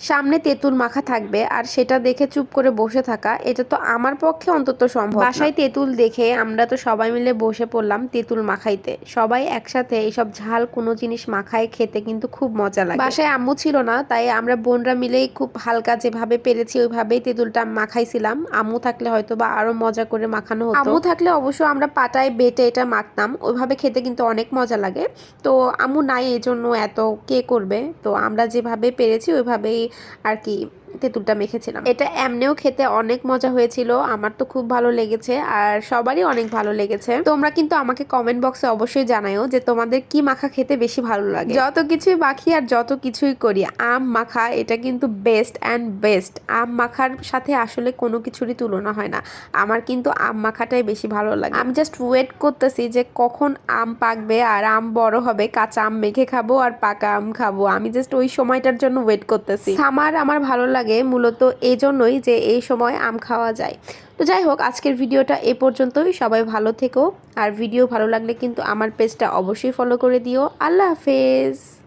সামনে তেঁতুল মাখা থাকবে আর সেটা দেখে চুপ করে বসে থাকা, এটা তো আমার পক্ষে অন্তত সম্ভব বাসায় তেঁতুল দেখে আমরা তো সবাই মিলে বসে পড়লাম তেঁতুল মাখাইতে। সবাই একসাথে এইসব ঝাল কোনো জিনিস মাখায় খেতে কিন্তু খুব মজা লাগে। বাসায় আম্মু ছিল না, তাই আমরা বোনরা মিলেই খুব হালকা যেভাবে পেরেছি ওইভাবেই তেঁতুলটা মাখাইছিলাম। আম্মু থাকলে হয়তো বা আরও মজা করে মাখানো হতো। আম্মু থাকলে অবশ্য আমরা পাটায় বেটে এটা মাখতাম, ওইভাবে খেতে কিন্তু অনেক মজা লাগে। তো আম্মু নাই এই জন্য এত কে করবে? তো আমরা যেভাবে পেরেছি ওইভাবেই আর কি তেঁতুলটা মেখেছিলাম। এটা এমনিও খেতে অনেক মজা হয়েছিল, আমার তো খুব ভালো লেগেছে আর সবারই অনেক ভালো লেগেছে। তোমরা কিন্তু আমাকে কমেন্ট বক্সে অবশ্যই জানায়ও যে তোমাদের কি মাখা খেতে বেশি ভালো লাগে। যত কিছুই মাখি আর যত কিছুই করি, আম মাখা এটা কিন্তু বেস্ট অ্যান্ড বেস্ট আম মাখার সাথে আসলে কোনো কিছুরই তুলনা হয় না। আমার কিন্তু আম মাখাটাই বেশি ভালো লাগে। আমি জাস্ট ওয়েট করতেছি যে কখন আম পাকবে আর আম বড় হবে, কাঁচা আম মেখে খাব আর পাকা আম খাব। আমি জাস্ট ওই সময়টার জন্য ওয়েট করতেছি। সামার আমার ভালো লাগে মূলত এই জন্যই যে এই সময় আম খাওয়া যায়। তো যাই হোক, আজকের ভিডিওটা এ পর্যন্তই। সবাই ভালো থেকো। আর ভিডিও ভালো লাগলে কিন্তু আমার পেজটা অবশ্যই ফলো করে দিও। আল্লাহ হাফেজ।